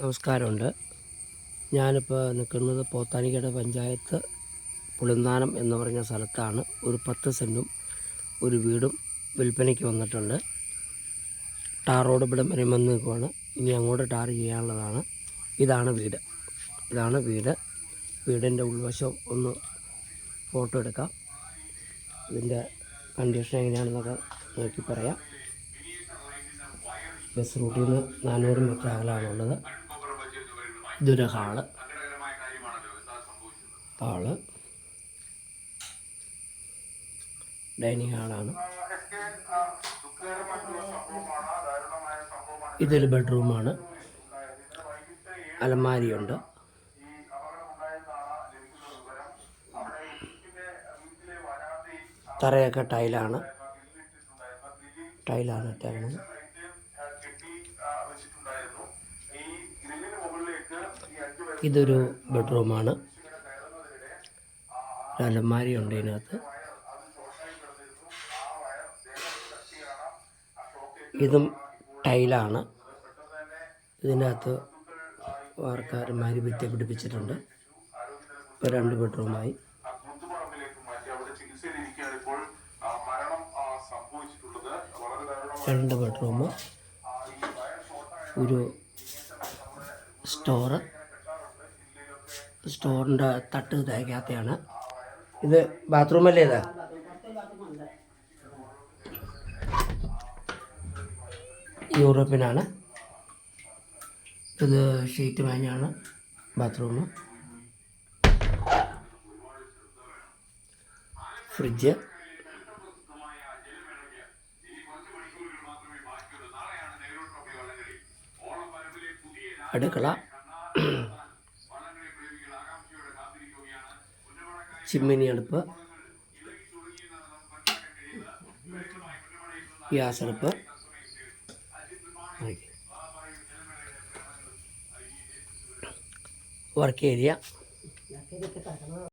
നമസ്കാരമുണ്ട്. ഞാനിപ്പോൾ നിൽക്കുന്നത് പോത്താനിക്കട പഞ്ചായത്ത് പുളിന്താനം എന്ന് പറഞ്ഞ സ്ഥലത്താണ്. ഒരു പത്ത് സെന്റും ഒരു വീടും വിൽപ്പനയ്ക്ക് വന്നിട്ടുണ്ട്. ടാർ റോഡ് ഇവിടെ വരെ വന്ന് നിൽക്കുവാണ്. ഇനി അങ്ങോട്ട് ടാർ ചെയ്യാനുള്ളതാണ്. ഇതാണ് വീട്. ഇതാണ് വീട്. വീടിന്റെ ഉൾവശം ഒന്ന് ഫോട്ടോ എടുക്കാം. ഇതിന്റെ കണ്ടീഷൻ എങ്ങനെയാണെന്നൊക്കെ നോക്കി പറയാം. ബസ് റൂട്ടിൽ നിന്ന് നാനൂറ് മീറ്റർ അകലാണുള്ളത്. ഇതൊരു ഹാൾ ഹാൾ ഡൈനിങ് ഹാളാണ്. ഇതൊരു ബെഡ്റൂമാണ്. അലമാരിയുണ്ട്. തറയൊക്കെ ടൈലാണ്. ടൈലാണ് ഇട്ടേക്കുന്നത്. ഇതൊരു ബെഡ്റൂമാണ്. അലമാരി അലമാരിയുണ്ട് ഇതിനകത്ത്. ഇതും ടൈലാണ്. ഇതിനകത്ത് വാർക്കാരന്മാർ ഭിത്തി പിടിപ്പിച്ചിട്ടുണ്ട്. ഇപ്പോൾ രണ്ട് ബെഡ്റൂമായി. രണ്ട് ബെഡ്റൂം ഒരു സ്റ്റോറ്. സ്റ്റോറിന്റെ തട്ട് തേക്കാത്തയാണ്. ഇത് ബാത്റൂമല്ലേ ഇതാ? യൂറോപ്യനാണ്. ഇത് ഷീറ്റ് മേഞ്ഞാണ് ബാത്റൂം ഫ്രിഡ്ജ്. അടുക്കള. ചിമ്മിനി അടുപ്പ് ഗ്യാസ് അടുപ്പ്. Work area.